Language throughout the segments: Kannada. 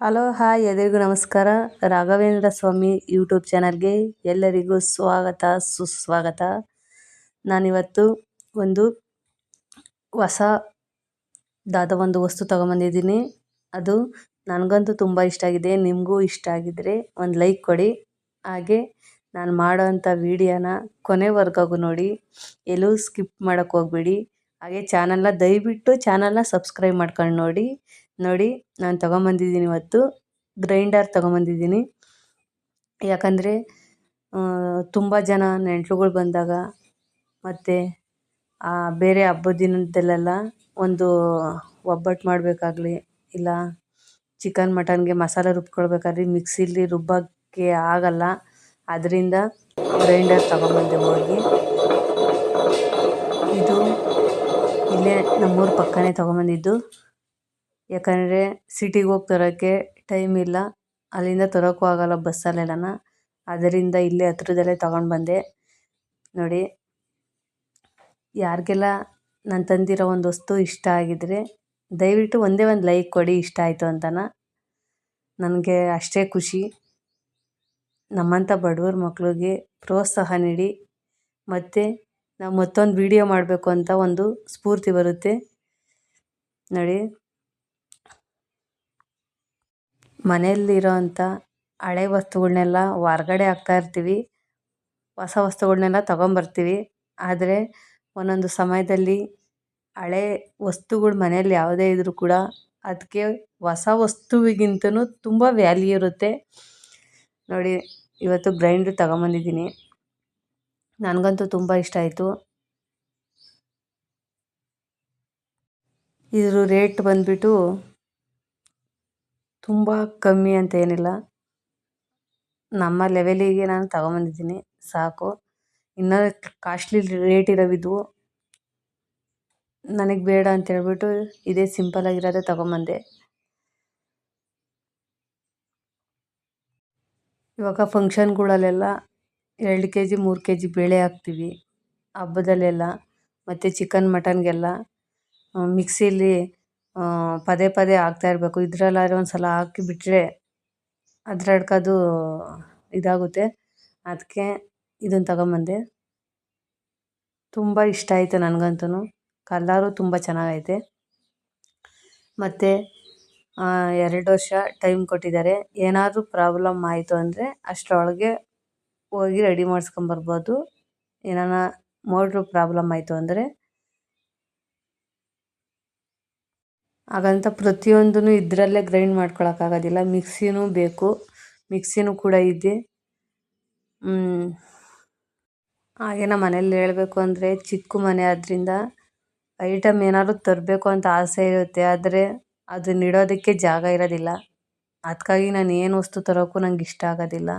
ಹಲೋ, ಹಾಯ್ ಎಲ್ರಿಗೂ ನಮಸ್ಕಾರ. ರಾಘವೇಂದ್ರ ಸ್ವಾಮಿ ಯೂಟ್ಯೂಬ್ ಚಾನಲ್ಗೆ ಎಲ್ಲರಿಗೂ ಸ್ವಾಗತ, ಸುಸ್ವಾಗತ. ನಾನಿವತ್ತು ಒಂದು ಹೊಸದಾದ ಒಂದು ವಸ್ತು ತಗೊಂಬಂದಿದ್ದೀನಿ. ಅದು ನನಗಂತೂ ತುಂಬ ಇಷ್ಟ ಆಗಿದೆ. ನಿಮಗೂ ಇಷ್ಟ ಆಗಿದ್ದರೆ ಒಂದು ಲೈಕ್ ಕೊಡಿ. ಹಾಗೆ ನಾನು ಮಾಡೋವಂಥ ವೀಡಿಯೋನ ಕೊನೆವರೆಗೂ ನೋಡಿ. ಎಲ್ಲೂ ಸ್ಕಿಪ್ ಮಾಡೋಕ್ಕೆ ಹೋಗ್ಬೇಡಿ. ಹಾಗೆ ಚಾನಲ್ನ ದಯವಿಟ್ಟು ಚಾನಲ್ನ ಸಬ್ಸ್ಕ್ರೈಬ್ ಮಾಡ್ಕೊಂಡು ನೋಡಿ. ನೋಡಿ, ನಾನು ತೊಗೊಂಬಂದಿದ್ದೀನಿ ಇವತ್ತು. ಗ್ರೈಂಡರ್ ತೊಗೊಂಬಂದಿದ್ದೀನಿ. ಯಾಕಂದರೆ ತುಂಬ ಜನ ನೆಂಟ್ರುಗಳು ಬಂದಾಗ ಮತ್ತು ಬೇರೆ ಹಬ್ಬದ ದಿನದಲ್ಲೆಲ್ಲ ಒಂದು ಒಬ್ಬಟ್ಟು ಮಾಡಬೇಕಾಗ್ಲಿ, ಇಲ್ಲ ಚಿಕನ್, ಮಟನ್ಗೆ ಮಸಾಲೆ ರುಬ್ಕೊಳ್ಬೇಕಾದ್ರೆ ಮಿಕ್ಸಿಲಿ ರುಬ್ಬೋಕ್ಕೆ ಆಗಲ್ಲ. ಅದರಿಂದ ಗ್ರೈಂಡರ್ ತೊಗೊಂಬಂದೆ ಹೋಗಿ. ಇದು ಇಲ್ಲೇ ನಮ್ಮೂರ ಪಕ್ಕನೇ ತೊಗೊಂಬಂದಿದ್ದು. ಯಾಕಂದರೆ ಸಿಟಿಗೆ ಹೋಗಿ ತರೋಕ್ಕೆ ಟೈಮ್ ಇಲ್ಲ. ಅಲ್ಲಿಂದ ತರೋಕ್ಕೂ ಆಗೋಲ್ಲ ಬಸ್ಸಲ್ಲೆಲ್ಲನ ಅದರಿಂದ ಇಲ್ಲೇ ಹತ್ರದಲ್ಲೇ ತಗೊಂಡು ಬಂದೆ. ನೋಡಿ, ಯಾರಿಗೆಲ್ಲ ನಾನು ತಂದಿರೋ ಒಂದು ವಸ್ತು ಇಷ್ಟ ಆಗಿದ್ದರೆ ದಯವಿಟ್ಟು ಒಂದೇ ಒಂದು ಲೈಕ್ ಕೊಡಿ, ಇಷ್ಟ ಆಯಿತು ಅಂತನ. ನನಗೆ ಅಷ್ಟೇ ಖುಷಿ. ನಮ್ಮಂಥ ಬಡವ್ರ ಮಕ್ಳಿಗೆ ಪ್ರೋತ್ಸಾಹ ನೀಡಿ. ಮತ್ತು ನಾವು ಮತ್ತೊಂದು ವಿಡಿಯೋ ಮಾಡಬೇಕು ಅಂತ ಒಂದು ಸ್ಫೂರ್ತಿ ಬರುತ್ತೆ. ನೋಡಿ ಮನೆಯಲ್ಲಿರೋ ಅಂಥ ಹಳೆ ವಸ್ತುಗಳನ್ನೆಲ್ಲ ಹೊರ್ಗಡೆ ಹಾಕ್ತಾ ಇರ್ತೀವಿ. ಹೊಸ ವಸ್ತುಗಳನ್ನೆಲ್ಲ ತಗೊಂಬರ್ತೀವಿ. ಆದರೆ ಒಂದೊಂದು ಸಮಯದಲ್ಲಿ ಹಳೆ ವಸ್ತುಗಳು ಮನೆಯಲ್ಲಿ ಯಾವುದೇ ಇದ್ರೂ ಕೂಡ ಅದಕ್ಕೆ ಹೊಸ ವಸ್ತುವಿಗಿಂತನೂ ತುಂಬ ವ್ಯಾಲ್ಯೂ ಇರುತ್ತೆ. ನೋಡಿ, ಇವತ್ತು ಗ್ರೈಂಡ್ರ್ ತಗೊಂಬಂದಿದ್ದೀನಿ. ನನಗಂತೂ ತುಂಬ ಇಷ್ಟ ಆಯಿತು. ಇದ್ರ ರೇಟ್ ಬಂದುಬಿಟ್ಟು ತುಂಬ ಕಮ್ಮಿ ಅಂತ ಏನಿಲ್ಲ. ನಮ್ಮ ಲೆವೆಲಿಗೆ ನಾನು ತಗೊಂಬಂದಿದ್ದೀನಿ, ಸಾಕು. ಇನ್ನೂ ಕಾಸ್ಟ್ಲಿ ರೇಟ್ ಇರೋವಿದ್ವು. ನನಗೆ ಬೇಡ ಅಂತ ಹೇಳ್ಬಿಟ್ಟು ಇದೇ ಸಿಂಪಲಾಗಿರೋದೇ ತಗೊಂಬಂದೆ. ಇವಾಗ ಫಂಕ್ಷನ್ಗಳಲ್ಲೆಲ್ಲ ಎರಡು ಕೆ ಜಿ ಮೂರು ಕೆ ಜಿ ಬೇಳೆ ಹಾಕ್ತೀವಿ, ಹಬ್ಬದಲ್ಲೆಲ್ಲ. ಮತ್ತು ಚಿಕನ್ ಮಟನ್ಗೆಲ್ಲ ಮಿಕ್ಸಿಲಿ ಪದೇ ಪದೇ ಹಾಕ್ತಾ ಇರಬೇಕು. ಇದರಲ್ಲಾದ್ರೆ ಒಂದು ಸಲ ಹಾಕಿಬಿಟ್ರೆ ಅದ್ರಡ್ಕದು ಇದಾಗುತ್ತೆ. ಅದಕ್ಕೆ ಇದನ್ನು ತಗೊಂಬಂದೆ. ತುಂಬ ಇಷ್ಟ ಆಯಿತು ನನಗಂತೂ ಕಲರು ತುಂಬ ಚೆನ್ನಾಗೈತೆ. ಮತ್ತು ಎರಡು ವರ್ಷ ಟೈಮ್ ಕೊಟ್ಟಿದ್ದಾರೆ. ಏನಾದರೂ ಪ್ರಾಬ್ಲಮ್ ಆಯಿತು ಅಂದರೆ ಅಷ್ಟರೊಳಗೆ ಹೋಗಿ ರೆಡಿ ಮಾಡಿಸ್ಕೊಂಬರ್ಬೋದು. ಏನಾನ ಮೋಟ್ರು ಪ್ರಾಬ್ಲಮ್ ಆಯಿತು ಅಂದರೆ ಹಾಗಂತ ಪ್ರತಿಯೊಂದೂ ಇದರಲ್ಲೇ ಗ್ರೈಂಡ್ ಮಾಡ್ಕೊಳಕ್ಕಾಗೋದಿಲ್ಲ. ಮಿಕ್ಸಿನೂ ಬೇಕು. ಮಿಕ್ಸಿನೂ ಕೂಡ ಇದೆ. ಹಾಗೆ ನಮ್ಮ ಮನೇಲಿ ಹೇಳಬೇಕು ಅಂದರೆ ಚಿಕ್ಕ ಮನೆ ಆದ್ದರಿಂದ ಐಟಮ್ ಏನಾದ್ರು ತರಬೇಕು ಅಂತ ಆಸೆ ಇರುತ್ತೆ. ಆದರೆ ಅದನ್ನ ಇಡೋದಕ್ಕೆ ಜಾಗ ಇರೋದಿಲ್ಲ. ಅದಕ್ಕಾಗಿ ನಾನು ಏನು ವಸ್ತು ತರೋಕ್ಕೂ ನಂಗೆ ಇಷ್ಟ ಆಗೋದಿಲ್ಲ.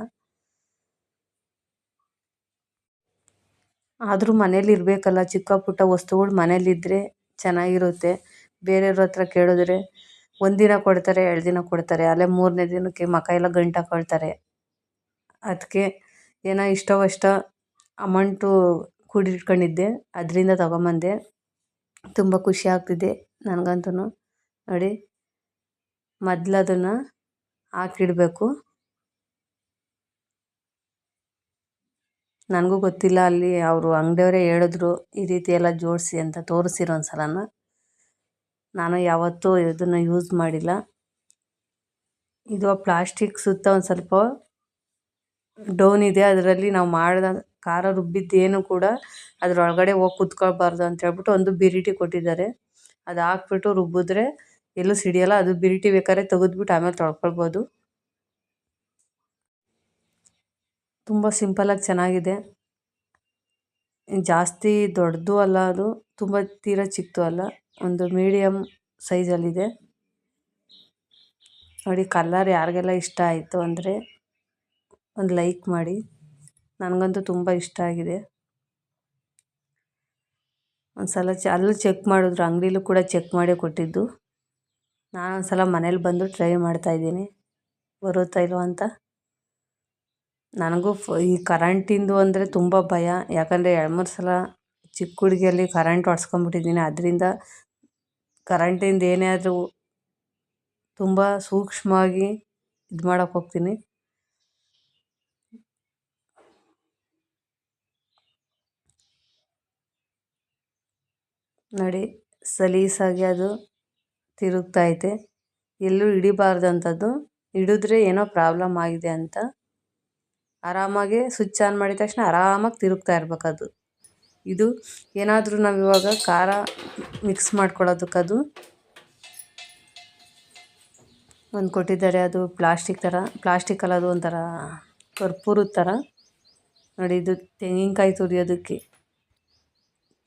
ಆದರೂ ಮನೇಲಿ ಇರಬೇಕಲ್ಲ ಚಿಕ್ಕ ಪುಟ್ಟ ವಸ್ತುಗಳು ಮನೇಲಿದ್ದರೆ ಚೆನ್ನಾಗಿರುತ್ತೆ. ಬೇರೆಯವ್ರ ಹತ್ರ ಕೇಳಿದ್ರೆ ಒಂದಿನ ಕೊಡ್ತಾರೆ, ಎರಡು ದಿನ ಕೊಡ್ತಾರೆ. ಅಲ್ಲೇ ಮೂರನೇ ದಿನಕ್ಕೆ ಮಕ ಎಲ್ಲ ಗಂಟು ಹಾಕೊಳ್ತಾರೆ ಅದಕ್ಕೆ ಏನೋ ಇಷ್ಟವಷ್ಟ ಅಮೌಂಟು ಕೂಡಿಟ್ಕೊಂಡಿದ್ದೆ. ಅದರಿಂದ ತಗೊಂಬಂದೆ. ತುಂಬ ಖುಷಿ ಆಗ್ತಿದೆ ನನಗಂತೂ ನೋಡಿ, ಮೊದ್ಲು ಅದನ್ನು ಹಾಕಿಡಬೇಕು. ನನಗೂ ಗೊತ್ತಿಲ್ಲ ಅಲ್ಲಿ ಅವರು ಅಂಗಡಿಯವರೇ ಹೇಳಿದ್ರು ಈ ರೀತಿ ಎಲ್ಲ ಜೋಡಿಸಿ ಅಂತ ತೋರಿಸಿರೋ ಒಂದು ಸಲನ ನಾನು ಯಾವತ್ತೂ ಇದನ್ನು ಯೂಸ್ ಮಾಡಿಲ್ಲ. ಇದು ಪ್ಲಾಸ್ಟಿಕ್ ಸುತ್ತ ಒಂದು ಸ್ವಲ್ಪ ಡೌನ್ ಇದೆ. ಅದರಲ್ಲಿ ನಾವು ಮಾಡಿದ ಖಾರ ರುಬ್ಬಿದ್ದೇನು ಕೂಡ ಅದರೊಳಗಡೆ ಹೋಗಿ ಕುತ್ಕೊಳ್ಬಾರ್ದು ಅಂತ ಹೇಳ್ಬಿಟ್ಟು ಒಂದು ಬಿರಿಟಿ ಕೊಟ್ಟಿದ್ದಾರೆ. ಅದು ಹಾಕ್ಬಿಟ್ಟು ರುಬ್ಬಿದ್ರೆ ಎಲ್ಲೂ ಸಿಡಿಯಲ್ಲ, ಅದು ಬಿರಿಟಿ ಬೇಕಾದ್ರೆ ತೆಗೆದ್ಬಿಟ್ಟು ಆಮೇಲೆ ತೊಳ್ಕೊಳ್ಬೋದು. ತುಂಬ ಸಿಂಪಲಾಗಿ ಚೆನ್ನಾಗಿದೆ. ಜಾಸ್ತಿ ದೊಡ್ಡದು ಅಲ್ಲ ಅದು, ತುಂಬ ತೀರಾ ಚಿಕ್ಕದು ಅಲ್ಲ. ಒಂದು ಮೀಡಿಯಮ್ ಸೈಜಲ್ಲಿದೆ ನೋಡಿ ಕಲ್ಲರ್ ಯಾರಿಗೆಲ್ಲ ಇಷ್ಟ ಆಯಿತು ಅಂದರೆ ಒಂದು ಲೈಕ್ ಮಾಡಿ. ನನಗಂತೂ ತುಂಬ ಇಷ್ಟ ಆಗಿದೆ. ಒಂದು ಸಲ ಚ ಅಲ್ಲೂ ಚೆಕ್ ಮಾಡಿದ್ರು, ಅಂಗಡಿಲೂ ಕೂಡ ಚೆಕ್ ಮಾಡೇ ಕೊಟ್ಟಿದ್ದು. ನಾನು ಒಂದು ಸಲ ಮನೇಲಿ ಬಂದು ಟ್ರೈ ಮಾಡ್ತಾಯಿದ್ದೀನಿ ಬರುತ್ತಾ ಇಲ್ವ ಅಂತ? ನನಗೂ ಈ ಕರೆಂಟಿಂದು ಅಂದರೆ ತುಂಬ ಭಯ. ಯಾಕಂದರೆ ಎರಡು ಮೂರು ಸಲ ಚಿಕ್ಕ ಹುಡುಗಿಯಲ್ಲಿ ಕರೆಂಟ್ ಹೊಡ್ಸ್ಕೊಂಬಿಟ್ಟಿದ್ದೀನಿ ಅದರಿಂದ ಕರೆಂಟಿಂದ ಏನೇ ಆದರೂ ತುಂಬ ಸೂಕ್ಷ್ಮವಾಗಿ ಇದು ಮಾಡೋಕೆ ಹೋಗ್ತೀನಿ. ನೋಡಿ, ಸಲೀಸಾಗಿ ಅದು ತಿರುಗ್ತಾ ಐತೆ. ಎಲ್ಲೂ ಹಿಡಿಬಾರ್ದಂಥದ್ದು ಹಿಡಿದ್ರೆ ಏನೋ ಪ್ರಾಬ್ಲಮ್ ಆಗಿದೆ ಅಂತ. ಆರಾಮಾಗಿ ಸ್ವಿಚ್ ಆನ್ ಮಾಡಿದ ತಕ್ಷಣ ಆರಾಮಾಗಿ ತಿರುಗ್ತಾ ಇರ್ಬೇಕದು. ಇದು ಏನಾದರೂ ನಾವು ಇವಾಗ ಖಾರ ಮಿಕ್ಸ್ ಮಾಡ್ಕೊಳ್ಳೋದಕ್ಕದು ಒಂದು ಕೊಟ್ಟಿದ್ದಾರೆ ಅದು ಪ್ಲಾಸ್ಟಿಕ್ ಥರ ಪ್ಲಾಸ್ಟಿಕಲ್ಲಿ ಅದು ಒಂಥರ ಕರ್ಪೂರದ ಥರ ನೋಡಿ ಇದು ತೆಂಗಿನಕಾಯಿ ತುರಿಯೋದಕ್ಕೆ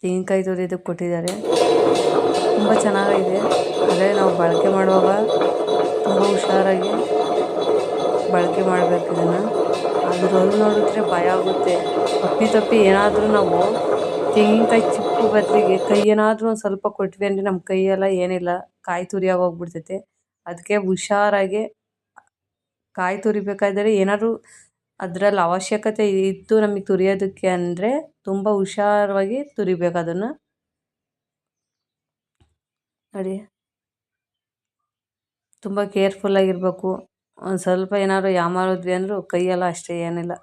ತೆಂಗಿನಕಾಯಿ ತುರಿಯೋದಕ್ಕೆ ಕೊಟ್ಟಿದ್ದಾರೆ. ತುಂಬ ಚೆನ್ನಾಗಿದೆ. ಅಂದರೆ ನಾವು ಬಳಕೆ ಮಾಡುವಾಗ ತುಂಬ ಹುಷಾರಾಗಿ ಬಳಕೆ ಮಾಡಬೇಕು ಇದನ್ನು. ಅದ್ರಲ್ಲಿ ನೋಡಿದ್ರೆ ಭಯ ಆಗುತ್ತೆ. ತಪ್ಪಿ ತಪ್ಪಿ ಏನಾದರೂ ನಾವು ತೆಂಗಿನಕಾಯಿ ಚಿಪ್ಪು ಬದಲಿಗೆ ಕೈ ಏನಾದರೂ ಒಂದು ಸ್ವಲ್ಪ ಕೊಟ್ವಿ ಅಂದರೆ ನಮ್ಮ ಕೈಯೆಲ್ಲ ಏನಿಲ್ಲ, ಕಾಯಿ ತುರಿಯಾಗಿ ಹೋಗ್ಬಿಡ್ತೈತೆ. ಅದಕ್ಕೆ ಹುಷಾರಾಗಿ ಕಾಯಿ ತುರಿಬೇಕಾದ್ರೆ ಏನಾದರೂ ಅದರಲ್ಲಿ ಅವಶ್ಯಕತೆ ಇತ್ತು ನಮಗೆ ತುರಿಯೋದಕ್ಕೆ ಅಂದರೆ ತುಂಬ ಹುಷಾರವಾಗಿ ತುರಿಬೇಕು ಅದನ್ನು. ನೋಡಿ. ತುಂಬ ಕೇರ್ಫುಲ್ಲಾಗಿರಬೇಕು ಒಂದು ಸ್ವಲ್ಪ ಏನಾದ್ರು ಯಾಮಾರಿದ್ವಿ ಅಂದರೂ ಕೈಯೆಲ್ಲ ಅಷ್ಟೇ ಏನಿಲ್ಲ.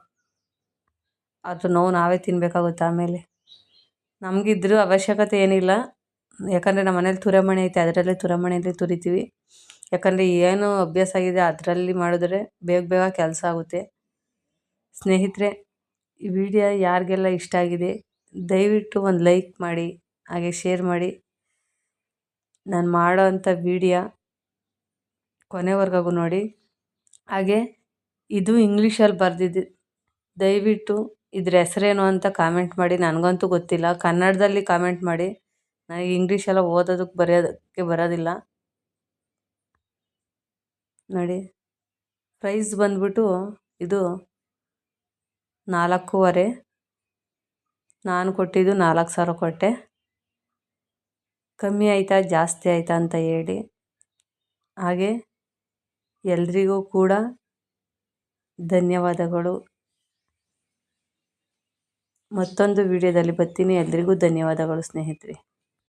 ಅದು ನೋವು ನಾವೇ ತಿನ್ನಬೇಕಾಗುತ್ತೆ ಆಮೇಲೆ. ನಮಗಿದ್ರೂ ಅವಶ್ಯಕತೆ ಏನಿಲ್ಲ. ಯಾಕಂದರೆ ನಮ್ಮ ಮನೇಲಿ ತುರಮಣಿ ಐತೆ, ಅದರಲ್ಲೇ ತುರಮಣಿಯಲ್ಲಿ ತುರಿತೀವಿ. ಯಾಕಂದರೆ ಏನು ಅಭ್ಯಾಸ ಆಗಿದೆ ಅದರಲ್ಲಿ ಮಾಡಿದ್ರೆ ಬೇಗ ಬೇಗ ಕೆಲಸ ಆಗುತ್ತೆ. ಸ್ನೇಹಿತರೆ, ಈ ವಿಡಿಯೋ ಯಾರಿಗೆಲ್ಲ ಇಷ್ಟ ಆಗಿದೆ, ದಯವಿಟ್ಟು ಒಂದು ಲೈಕ್ ಮಾಡಿ, ಹಾಗೆ ಶೇರ್ ಮಾಡಿ. ನಾನು ಮಾಡೋ ಅಂಥ ವಿಡಿಯೋ ಕೊನೆವರೆಗೂ ನೋಡಿ. ಹಾಗೆ ಇದು ಇಂಗ್ಲೀಷಲ್ಲಿ ಬರೆದಿದ್ದು. ದಯವಿಟ್ಟು ಇದ್ರ ಹೆಸರೇನು ಅಂತ ಕಾಮೆಂಟ್ ಮಾಡಿ, ನನಗಂತೂ ಗೊತ್ತಿಲ್ಲ. ಕನ್ನಡದಲ್ಲಿ ಕಾಮೆಂಟ್ ಮಾಡಿ. ನನಗೆ ಇಂಗ್ಲೀಷೆಲ್ಲ ಓದೋದಕ್ಕೆ ಬರೆಯೋದಕ್ಕೆ ಬರೋದಿಲ್ಲ. ನೋಡಿ ಪ್ರೈಸ್ ಬಂದ್ಬಿಟ್ಟು ಇದು ನಾಲ್ಕೂವರೆ. ನಾನು ಕೊಟ್ಟಿದ್ದು ನಾಲ್ಕು ಸಾವಿರ ಕೊಟ್ಟೆ. ಕಮ್ಮಿ ಆಯಿತಾ, ಜಾಸ್ತಿ ಆಯಿತಾ ಅಂತ ಹೇಳಿ. ಹಾಗೆ ಎಲ್ರಿಗೂ ಕೂಡ ಧನ್ಯವಾದಗಳು. ಮತ್ತೊಂದು ವಿಡಿಯೋದಲ್ಲಿ ಬರ್ತೀನಿ. ಎಲ್ರಿಗೂ ಧನ್ಯವಾದಗಳು ಸ್ನೇಹಿತರೆ.